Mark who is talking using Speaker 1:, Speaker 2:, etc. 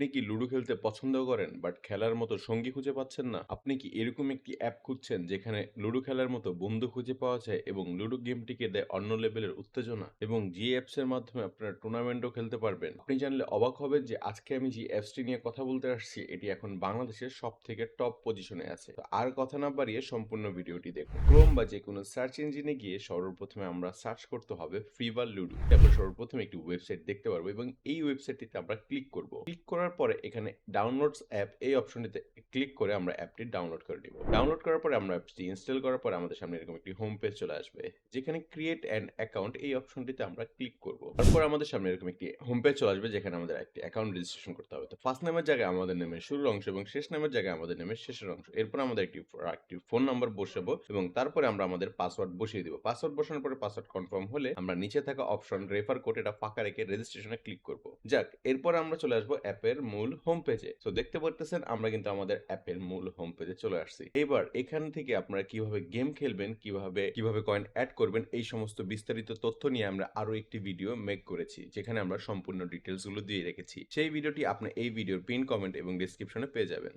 Speaker 1: আপনি কি লুডো খেলতে পছন্দ করেন? বাট খেলার মতো সঙ্গী খুঁজে পাচ্ছেন না। আপনি কি এরকম একটি অ্যাপ খুঁজছেন যেখানে লুডো খেলার মতো বন্ধু খুঁজে পাওয়া যায় এবং লুডো গেমটিকে দেয় অন্য লেভেলের উত্তেজনা? এবং জি অ্যাপস এর মাধ্যমে আপনারা টুর্নামেন্টও খেলতে পারবেন। আপনি জানলে অবাক হবেন যে আজকে আমি যে অ্যাপসটি নিয়ে কথা বলতে আসছি, এটি এখন বাংলাদেশের সব থেকে টপ পজিশনে আছে আর কথা না বাড়িয়ে সম্পূর্ণ ভিডিওটি দেখুন। ক্রোম বা যে কোনো সার্চ ইঞ্জিনে গিয়ে সর্বপ্রথমে আমরা সার্চ করতে হবে ফ্রি ফ্রিবার লুডো তারপর সর্বপ্রথমে একটি ওয়েবসাইট দেখতে পারব এবং এই ওয়েবসাইটটিতে আমরা ক্লিক করব। ক্লিক করার পরে এখানে ডাউনলোডস অ্যাপ এই অপশনটিতে ক্লিক করে আমরা অ্যাপটি ডাউনলোড করে নিব। ডাউনলোড করার পরে আমরা অ্যাপটি ইনস্টল করার পরে আমাদের সামনে এরকম একটি হোম পেজ চলে আসবে, যেখানে ক্রিয়েট অ্যান অ্যাকাউন্ট এই অপশনটিতে আমরা ক্লিক করব। তারপর আমাদের সামনে এরকম একটি হোম পেজ চলে আসবে, যেখানে আমাদের একটি অ্যাকাউন্ট রেজিস্ট্রেশন করতে হবে। তো ফার্স্ট নামের জায়গায় আমাদের নামের শুরুর অংশ এবং শেষ নামের জায়গায় আমাদের নামের শেষের অংশ। এরপর আমাদের একটি একটি ফোন নাম্বার বসাবো এবং তারপরে আমরা আমাদের পাসওয়ার্ড বসিয়ে দিব। পাসওয়ার্ড বসানোর পরে পাসওয়ার্ড কনফার্ম হলে আমরা নিচে থাকা অপশন রেফার কোড এটা ফাঁকা রেখে রেজিস্ট্রেশনে ক্লিক করব। যাক, এরপর আমরা চলে আসব অ্যাপের মূল হোম পেজে তো দেখতে পারতেছেন, আমরা কিন্তু আমাদের অ্যাপের মূল হোম পেজে চলে আসছি। এবার এখান থেকে আপনারা কীভাবে গেম খেলবেন, কীভাবে কীভাবে কয়েন অ্যাড করবেন, এই সমস্ত বিস্তারিত তথ্য নিয়ে আমরা আরও একটি ভিডিও মেক করেছি, যেখানে আমরা সম্পূর্ণ ডিটেলসগুলো দিয়ে রেখেছি। সেই ভিডিওটি আপনি এই ভিডিওর পিন কমেন্ট এবং ডিসক্রিপশনে পেয়ে যাবেন।